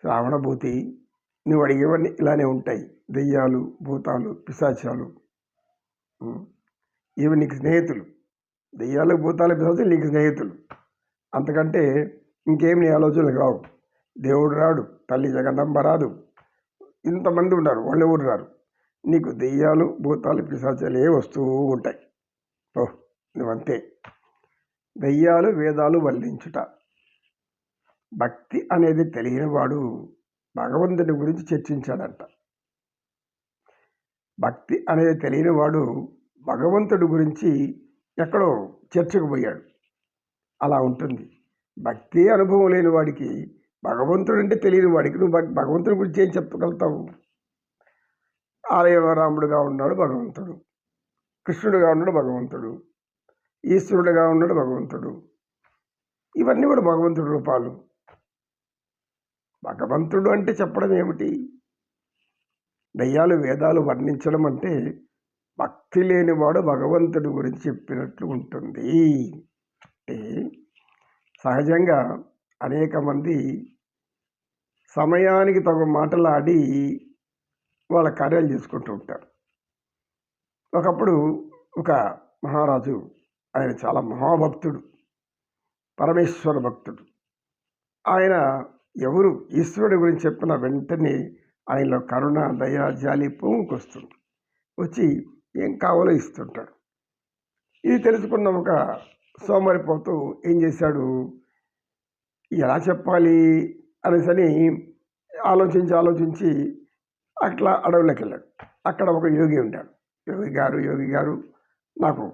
శ్రావణభూతి నువ్వు అడిగేవన్నీ ఇలానే ఉంటాయి. దెయ్యాలు భూతాలు పిశాచాలు. ఇవి నీకు స్నేహితులు. దెయ్యాలు భూతాలు పిశాచాలు నీకు స్నేహితులు. అంతకంటే ఇంకేం నీ ఆలోచనలు రావు దేవుడు రాడు తల్లి జగదంబ రాదు. ఇంతమంది ఉన్నారు వాళ్ళు ఎవరు రారు. నీకు దెయ్యాలు భూతాలు పిశాచాలు ఏ వస్తూ ఉంటాయి. ఓ నువ్వంతే. దెయ్యాలు వేదాలు వల్లించుట. భక్తి అనేది తెలియని వాడు భగవంతుడి గురించి చర్చించాడంట. భక్తి అనేది తెలియని వాడు భగవంతుడి గురించి ఎక్కడో చర్చకు పోయాడు. అలా ఉంటుంది. భక్తి అనుభవం లేని వాడికి భగవంతుడు అంటే తెలియని వాడికి నువ్వు భగవంతుడి గురించి ఏం చెప్పగలుగుతావు? ఆలయంలో రాముడుగా ఉన్నాడు భగవంతుడు. కృష్ణుడుగా ఉన్నాడు భగవంతుడు. ఈశ్వరుడుగా ఉన్నాడు భగవంతుడు. ఇవన్నీ కూడా భగవంతుడి రూపాలు. భగవంతుడు అంటే చెప్పడం ఏమిటి? దయ్యాలు వేదాలు వర్ణించడం అంటే భక్తి లేనివాడు భగవంతుడి గురించి చెప్పినట్లు ఉంటుంది. అంటే సహజంగా అనేక మంది సమయానికి తగు మాటలాడి వాళ్ళ కార్యాలు చేసుకుంటూ ఉంటారు. ఒకప్పుడు ఒక మహారాజు ఆయన చాలా మహాభక్తుడు పరమేశ్వర భక్తుడు. ఆయన ఎవరు ఈశ్వరుడి గురించి చెప్పిన వెంటనే ఆయనలో కరుణ దయ జాలి పొంగుకొస్తుంది వచ్చి ఏం కావాలో ఇస్తుంటాడు. ఇది తెలుసుకున్న ఒక సోమరిపోతూ ఏం చేశాడు? ఎలా చెప్పాలి అనేసని ఆలోచించి ఆలోచించి అట్లా అడవులోకి వెళ్ళాడు. అక్కడ ఒక యోగి ఉన్నాడు యోగి గారు యోగి గారు నాకు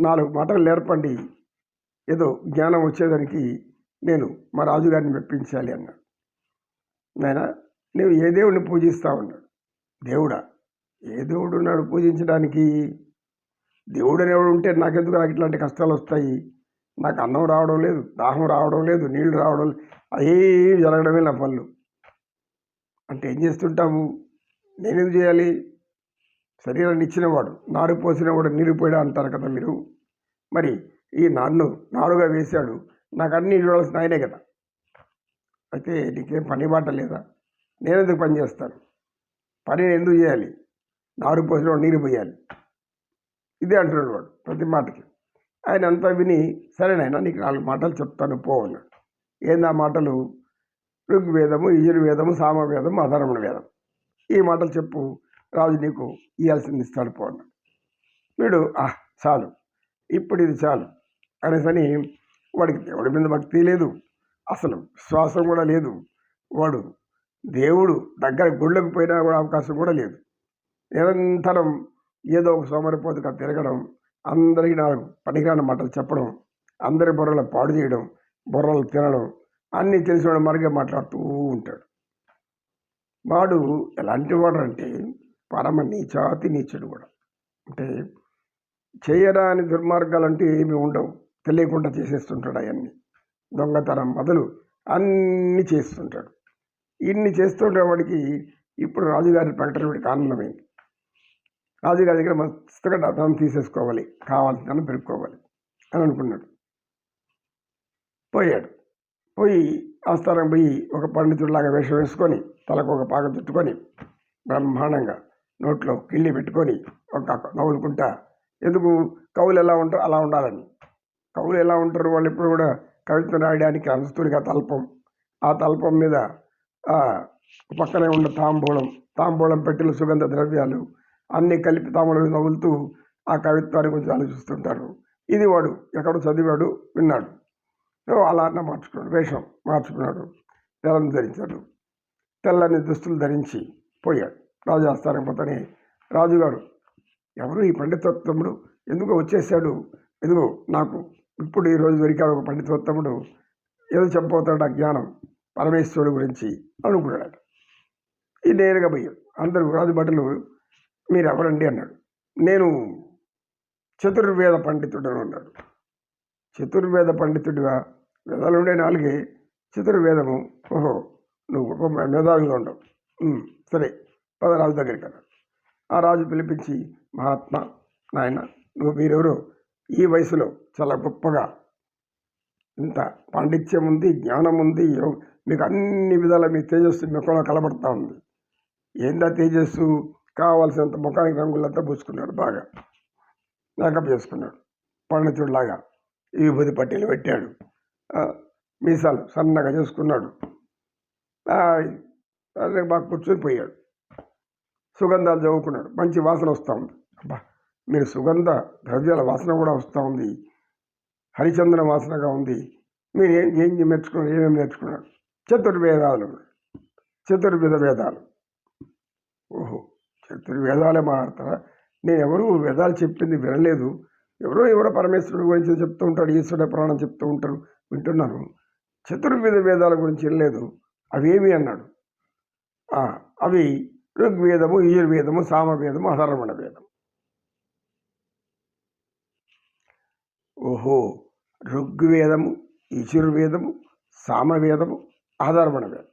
నాలుగు మాటలు నేర్పండి. ఏదో జ్ఞానం వచ్చేదానికి నేను మా రాజుగారిని మెప్పించాలి అన్నాడు. నాయన నువ్వు ఏ దేవుడిని పూజిస్తావు అన్నాడు దేవుడా? ఏ దేవుడు ఉన్నాడు పూజించడానికి? దేవుడు అనేవాడు ఉంటే నాకెందుకు నాకు ఇట్లాంటి కష్టాలు వస్తాయి? నాకు అన్నం రావడం లేదు దాహం రావడం లేదు నీళ్ళు రావడం లేదు జరగడమే నా పనులు. అంటే ఏం చేస్తుంటాము? నేనేం చేయాలి? శరీరాన్ని ఇచ్చినవాడు నారు పోసినవాడు నీరు పోయడా అంటారు కదా మీరు. మరి ఈ నన్ను నారుగా వేశాడు నాకు అన్ని చూడాల్సిన ఆయనే కదా. అయితే నీకేం పని బాట లేదా? నేను ఎందుకు పని చేస్తాను? పని ఎందుకు చేయాలి? నారు పోసిన నీరు పోయాలి. ఇదే అంటున్నాడు వాడు ప్రతి మాటకి. ఆయన అంతా విని సరేనైనా నీకు నాలుగు మాటలు చెప్తాను పో అన్నాడు. మాటలు? ఋగ్వేదము యజుర్వేదము సామవేదము అధర్మణ వేదం. ఈ మాటలు చెప్పు రాజు నీకు ఇవ్వాల్సింది ఇస్తాడు పో అన్నాడు. వీడు ఆహ్ చాలు. ఇప్పుడు ఇది చాలు. అనేసని వాడికి దేవుడి మీద భక్తి లేదు. అసలు విశ్వాసం కూడా లేదు. వాడు దేవుడు దగ్గర గుళ్ళకు పోయినా కూడా అవకాశం కూడా లేదు. నిరంతరం ఏదో ఒక సోమరిపోతుగా తిరగడం అందరికీ నాలుగు పనికిరాని మాటలు చెప్పడం అందరి బుర్రలు పాడు చేయడం బుర్రలు తినడం అన్నీ తెలిసిన మరిగా మాట్లాడుతూ ఉంటాడు. వాడు ఎలాంటి వాడు అంటే పరమ నీచాతి నీచుడు కూడా అంటే చేయరాని దుర్మార్గాలు అంటే ఏమి ఉండవు. తెలియకుండా చేసేస్తుంటాడు అవన్నీ దొంగతనం మొదలు అన్నీ చేస్తుంటాడు. ఇన్ని చేస్తుంటే వాడికి ఇప్పుడు రాజుగారి ప్రకటన వీడికి ఆనందమైంది. రాజుగారి దగ్గర మస్తుగా ధనం తీసేసుకోవాలి. కావాల్సిన పెరుక్కోవాలి అని అనుకున్నాడు. పోయాడు. పోయి ఆస్థానం పోయి ఒక పండితుడిలాగా వేషం వేసుకొని తలకు ఒక పాక చుట్టుకొని బ్రహ్మాండంగా నోట్లో కిళ్ళి పెట్టుకొని ఒక నవ్వులుకుంటా ఎందుకు కవులు ఎలా ఉంటారో అలా ఉండాలని? కవులు ఎలా ఉంటారు వాళ్ళు ఎప్పుడు కూడా కవిత్వం రాయడానికి అనుస్తుడిగా తల్పం. ఆ తల్పం మీద పక్కనే ఉన్న తాంబూలం తాంబూలం పెట్టిన సుగంధ ద్రవ్యాలు అన్నీ కలిపి తాములు నవ్వులుతూ ఆ కవిత్వాన్ని గురించి ఆలోచిస్తుంటారు. ఇది వాడు ఎక్కడో చదివాడు విన్నాడు. సో అలా అన్న మార్చుకున్నాడు వేషం మార్చుకున్నాడు తెల్లని ధరించాడు. తెల్లని దుస్తులు ధరించి పోయాడు. రాజాస్థానం పోతానే రాజుగారు ఎవరు ఈ పండితత్వముడు ఎందుకు వచ్చేసాడు ఎందుకో నాకు ఇప్పుడు ఈ రోజు దొరికాడు ఒక పండితోత్తముడు. ఏదో చెప్పబోతాడు ఆ జ్ఞానం. పరమేశ్వరుడు గురించి అనుకున్నాడు. ఈ నేరుగా పోయాడు అందరూ రాజు భటులు మీరు ఎవరండి అన్నాడు. నేను చతుర్వేద పండితుడని అన్నాడు. చతుర్వేద పండితుడిగా వేదాలు ఉండే నాలుగే. చతుర్వేదము? ఓహో నువ్వు గొప్ప మేధావిగా ఉండవు. సరే పద రాజు దగ్గరికి అన్నాడు. ఆ రాజు పిలిపించి మహాత్మా నాయన నువ్వు మీరెవరో? ఈ వయసులో చాలా గొప్పగా ఇంత పాండిత్యం ఉంది జ్ఞానం ఉంది మీకు అన్ని విధాల మీ తేజస్సు ముఖంలో కలబడతా ఉంది. ఏందా తేజస్సు? కావాల్సినంత ముఖానికి రంగులంతా పూసుకున్నాడు బాగా. మేకప్ చేసుకున్నాడు. పండితుడిలాగా ఈ విభూతి పట్టీలు పెట్టాడు. మీసాలు సన్నగా చేసుకున్నాడు. అదే బాగా కూర్చొని పోయాడు. సుగంధాలు చదువుకున్నాడు. మంచి వాసన వస్తూ ఉంది. అబ్బా! మీరు సుగంధ ద్రవ్యాల వాసన కూడా వస్తూ ఉంది. హరిచందన వాసనగా ఉంది. మీరు ఏం ఏం నేర్చుకున్నారు ఏమేమి నేర్చుకున్నారు? చతుర్వేదాలు. చతుర్విధ వేదాలు. ఓహో చతుర్వేదాలే మాట్లాడతారా నేను ఎవరు వేదాలు చెప్పింది వినలేదు. ఎవరో ఎవరో పరమేశ్వరుడు గురించి చెప్తూ ఉంటాడు ఈశ్వరుడు పురాణం చెప్తూ ఉంటారు వింటున్నాను. చతుర్విధ వేదాల గురించి వినలేదు. అవేమి అన్నాడు. అవి ఋగ్వేదము యజుర్వేదము సామవేదము అధర్వణ వేదం ఓహో ఋగ్వేదము యజుర్వేదము సామవేదము ఆధారమణ వేదం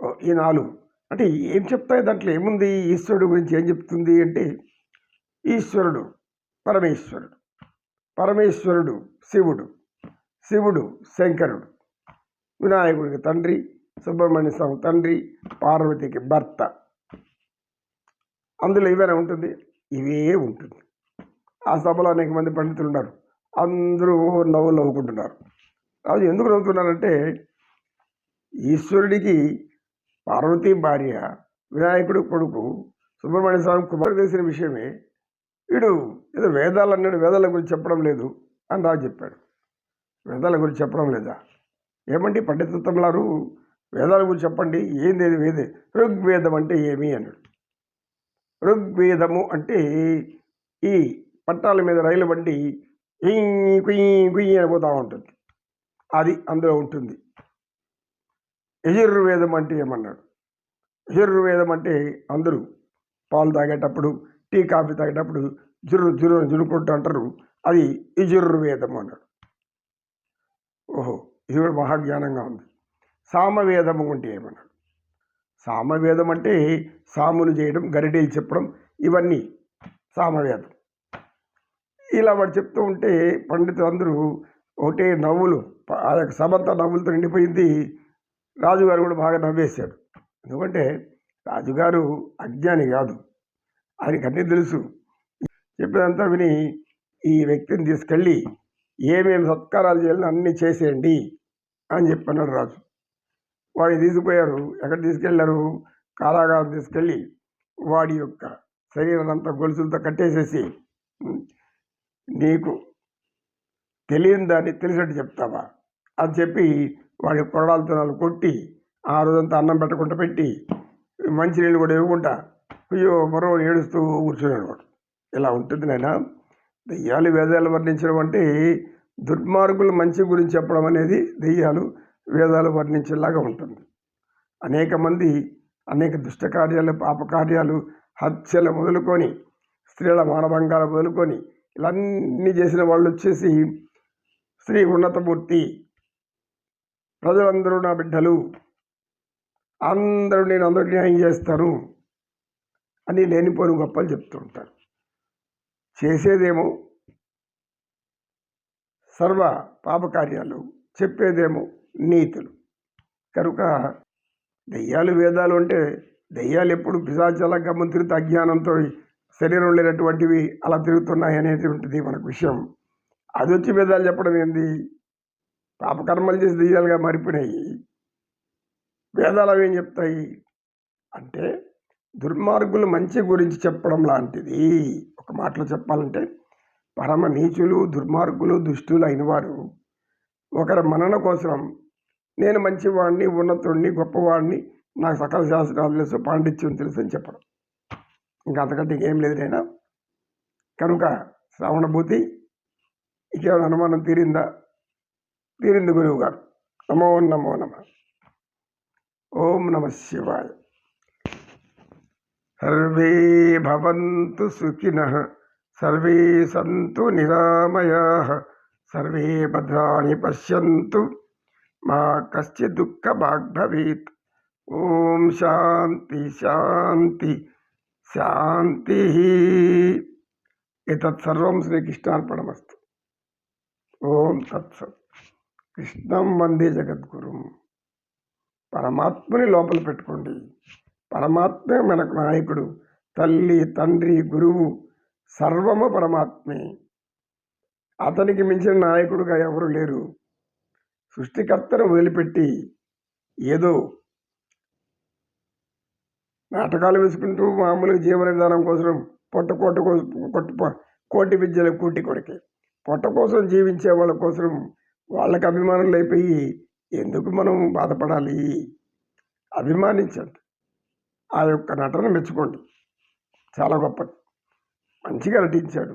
ఓ, ఈ నాలుగు. అంటే ఏం చెప్తాయి దాంట్లో? ఏముంది? ఈశ్వరుడు గురించి ఏం చెప్తుంది అంటే ఈశ్వరుడు పరమేశ్వరుడు. పరమేశ్వరుడు శివుడు. శివుడు శంకరుడు. వినాయకుడికి తండ్రి సుబ్రహ్మణ్య స్వామి తండ్రి పార్వతికి భర్త. అందులో ఇవేనా ఉంటుంది? ఇవే ఉంటుంది. ఆ సభలో అనేక మంది పండితులు ఉన్నారు అందరూ నవ్వులు నవ్వుకుంటున్నారు. రాజు ఎందుకు నవ్వుతున్నారంటే ఈశ్వరుడికి పార్వతీ భార్య వినాయకుడు కొడుకు సుబ్రహ్మణ్య స్వామి కుమారు తెలిసిన విషయమే. వీడు ఏదో వేదాలు అన్నాడు వేదాల గురించి చెప్పడం లేదు అని రాజు చెప్పాడు. వేదాల గురించి చెప్పడం లేదా? ఏమండి పండితత్వంలారు వేదాల గురించి చెప్పండి. ఏంది వేదే? ఋగ్వేదం అంటే ఏమి అన్నాడు. ఋగ్వేదము అంటే ఈ పట్టాల మీద రైలు బండి కుయ్యి కుయ్యి కుయ్యి అని పోతూ ఉంటుంది. అది అందులో ఉంటుంది. యజుర్వేదం అంటే ఏమన్నాడు? యజుర్వేదం అంటే అందరూ పాలు తాగేటప్పుడు టీ కాఫీ తాగేటప్పుడు జురు జురు జురుకుంటూ అంటారు. అది యజుర్వేదం అన్నాడు. ఓహో ఇది కూడా మహాజ్ఞానంగా ఉంది. సామవేదము అంటే ఏమన్నాడు? సామవేదం అంటే సాములు చేయడం గరిటేలు చెప్పడం ఇవన్నీ సామవేదం. ఇలా వాడు చెప్తూ ఉంటే పండితులు అందరూ ఒకటే నవ్వులు ఆ యొక్క సభంతా నవ్వులతో నిండిపోయింది. రాజుగారు కూడా బాగా నవ్వేశాడు ఎందుకంటే రాజుగారు అజ్ఞాని కాదు. ఆయనకి అన్నీ తెలుసు. చెప్పినంతా విని ఈ వ్యక్తిని తీసుకెళ్ళి ఏమేమి సత్కారాలు చేయాలని అన్నీ చేసేయండి అని చెప్పన్నాడు రాజు. వాడిని తీసుకుపోయారు. ఎక్కడ తీసుకెళ్ళారు? కారాగారం తీసుకెళ్ళి వాడి యొక్క శరీరాన్ని అంతా గొలుసులతో కట్టేసేసి నీకు తెలియని దాన్ని తెలిసినట్టు చెప్తావా? అని చెప్పి వాడి కొరడాలతో కొట్టి ఆ రోజంతా అన్నం పెట్టకుండా పెట్టి మంచినీళ్ళు కూడా ఇవ్వకుండా అయ్యో మరో ఏడుస్తూ కూర్చున్నాడు వాడు. ఇలా ఉంటుంది నాయన? దెయ్యాలు వేదాలు వర్ణించడం అంటే దుర్మార్గులు మంచి గురించి చెప్పడం అనేది దెయ్యాలు వేదాలు వర్ణించేలాగా ఉంటుంది. అనేక మంది అనేక దుష్టకార్యాలు పాపకార్యాలు హత్యలు మొదలుకొని స్త్రీల మానభంగాలు మొదలుకొని ఇలా అన్నీ చేసిన వాళ్ళు వచ్చేసి శ్రీ ఉన్నతమూర్తి ప్రజలందరూ నా బిడ్డలు. అందరూ నేను అందరూ న్యాయం చేస్తాను అని లేనిపోని గొప్పలు చెప్తూ ఉంటారు. చేసేదేమో సర్వ పాపకార్యాలు చెప్పేదేమో నీతులు. కనుక దెయ్యాలు వేదాలు అంటే దెయ్యాలు ఎప్పుడు పిశాచాల గమ్మం తిరుగుతూ అజ్ఞానంతో శరీరం లేనటువంటివి అలా తిరుగుతున్నాయి అనేటువంటిది మనకు విషయం. అది వచ్చి వేదాలు చెప్పడం ఏంది? పాపకర్మలు చేసి దెయ్యాలుగా మారిపోయినాయి. వేదాలు అవి ఏం చెప్తాయి? అంటే దుర్మార్గులు మంచి గురించి చెప్పడం లాంటిది. ఒక మాటలో చెప్పాలంటే పరమ నీచులు దుర్మార్గులు దుష్టులు అయినవారు ఒకరి మనన కోసం నేను మంచివాడిని ఉన్నతుడిని గొప్పవాడిని నాకు సకల శాస్త్రాలు తెలుసు పాండిత్యం తెలుసు అని చెప్పడం. ఇంకా అంతకంటే ఇంకేం లేదు నేను కనుక శ్రావణభూతి ఇంకేమైనా అనుమానం తీరిందా? తీరింది గురువు గారు. నమో నమో నమ. ఓం నమ శివాయ. సర్వే భవంతు సుఖిన సర్వే సంతు నిరామయా సర్వే భద్రాణి పశ్యంతు మా కశ్చి దుఃఖ భాగ్ భవేత్ ఓం శాంతి శాంతి. శాంతి ఎతత్ సర్వం శ్రీకృష్ణార్పణమస్తు. ఓం తత్సత్. కృష్ణం వందే జగద్గురుం. పరమాత్మని లోపల పెట్టుకోండి. పరమాత్మే మనకు నాయకుడు తల్లి తండ్రి గురువు సర్వము పరమాత్మే. అతనికి మించిన నాయకుడుగా ఎవరు లేరు. సృష్టికర్తను వదిలిపెట్టి ఏదో నాటకాలు వేసుకుంటూ మామూలుగా జీవన విధానం కోసం పొట్ట కోట కోసం కొట్టు కోటి విద్యల కూటి కొడికి. పొట్ట కోసం జీవించే వాళ్ళ కోసం వాళ్ళకి అభిమానులు అయిపోయి ఎందుకు మనం బాధపడాలి? అభిమానించండి. ఆ యొక్క నటన మెచ్చుకోండి. చాలా గొప్ప మంచిగా నటించాడు.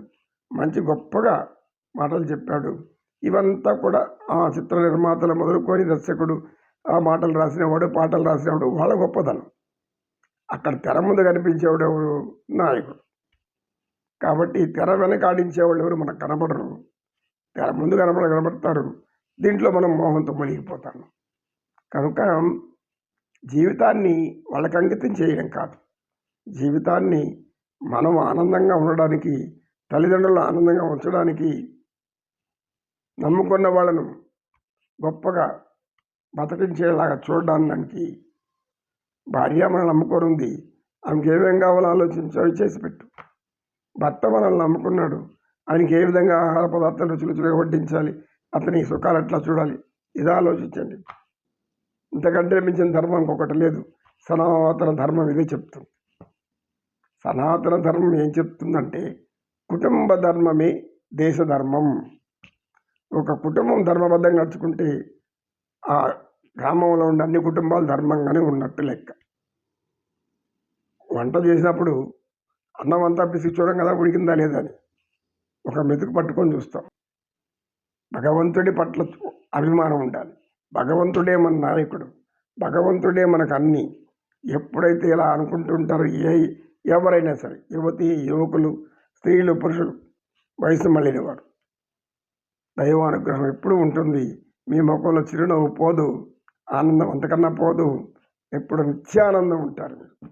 మంచి గొప్పగా మాటలు చెప్పాడు. ఇవంతా కూడా ఆ చిత్ర నిర్మాతలు మొదలుకొని దర్శకుడు ఆ మాటలు రాసినవాడు పాటలు రాసినవాడు వాళ్ళ గొప్పదనం అక్కడ తెర ముందు కనిపించేవాడు ఎవరు? నాయకుడు. కాబట్టి తెర వెనక ఆడించేవాళ్ళు ఎవరు? మనకు కనబడరు. తెర ముందు కనబడ కనబడతారు. దీంట్లో మనం మోహంతో మునిగిపోతాను కనుక జీవితాన్ని వాళ్ళకి అంకితం చేయడం కాదు. జీవితాన్ని మనం ఆనందంగా ఉండడానికి తల్లిదండ్రులు ఆనందంగా ఉంచడానికి నమ్ముకున్న వాళ్ళను గొప్పగా బతికించేలాగా చూడడానికి భార్య మనల్ని నమ్ముకోరుంది ఉంది. ఆమెకి ఏమేం కావాలో ఆలోచించి అవి చేసి పెట్టు. భర్త మనల్ని నమ్ముకున్నాడు. ఆయనకి ఏ విధంగా ఆహార పదార్థాలు రుచి రుచిగా వడ్డించాలి? అతని సుఖాలు ఎట్లా చూడాలి? ఇది ఆలోచించండి. ఇంతకంటే మించిన ధర్మం ఇంకొకటి లేదు. సనాతన ధర్మం ఇదే చెప్తుంది. సనాతన ధర్మం ఏం చెప్తుందంటే కుటుంబ ధర్మమే దేశ ధర్మం. ఒక కుటుంబం ధర్మబద్ధంగా నడుచుకుంటే ఆ గ్రామంలో ఉండే అన్ని కుటుంబాలు ధర్మంగానే ఉన్నట్టు లెక్క. వంట చేసినప్పుడు అన్నం అంతా పిసికి చూడం కదా ఉడికిందా లేదా అని. ఒక మెతుకు పట్టుకొని చూస్తాం. భగవంతుడి పట్ల అభిమానం ఉండాలి. భగవంతుడే మన నాయకుడు. భగవంతుడే మనకు అన్ని. ఎప్పుడైతే ఇలా అనుకుంటుంటారో ఏ ఎవరైనా సరే యువతి యువకులు స్త్రీలు పురుషులు వయసు మళ్ళిన వారు దైవానుగ్రహం ఎప్పుడు ఉంటుంది. మీ ముఖంలో చిరునవ్వు పోదు. ఆనందం అంతకన్నా పోదు. ఎప్పుడు నిత్యానందం ఉంటారు. మీరు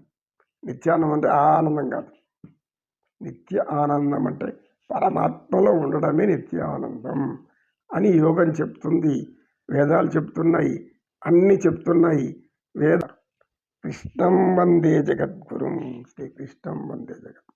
నిత్యానందం అంటే ఆనందం కాదు. నిత్య ఆనందం అంటే పరమాత్మలో ఉండడమే నిత్య ఆనందం అని యోగం చెప్తుంది. వేదాలు చెప్తున్నాయి. అన్నీ చెప్తున్నాయి. వేద కృష్ణం వందే జగద్గురుం. శ్రీకృష్ణం వందే జగద్గురు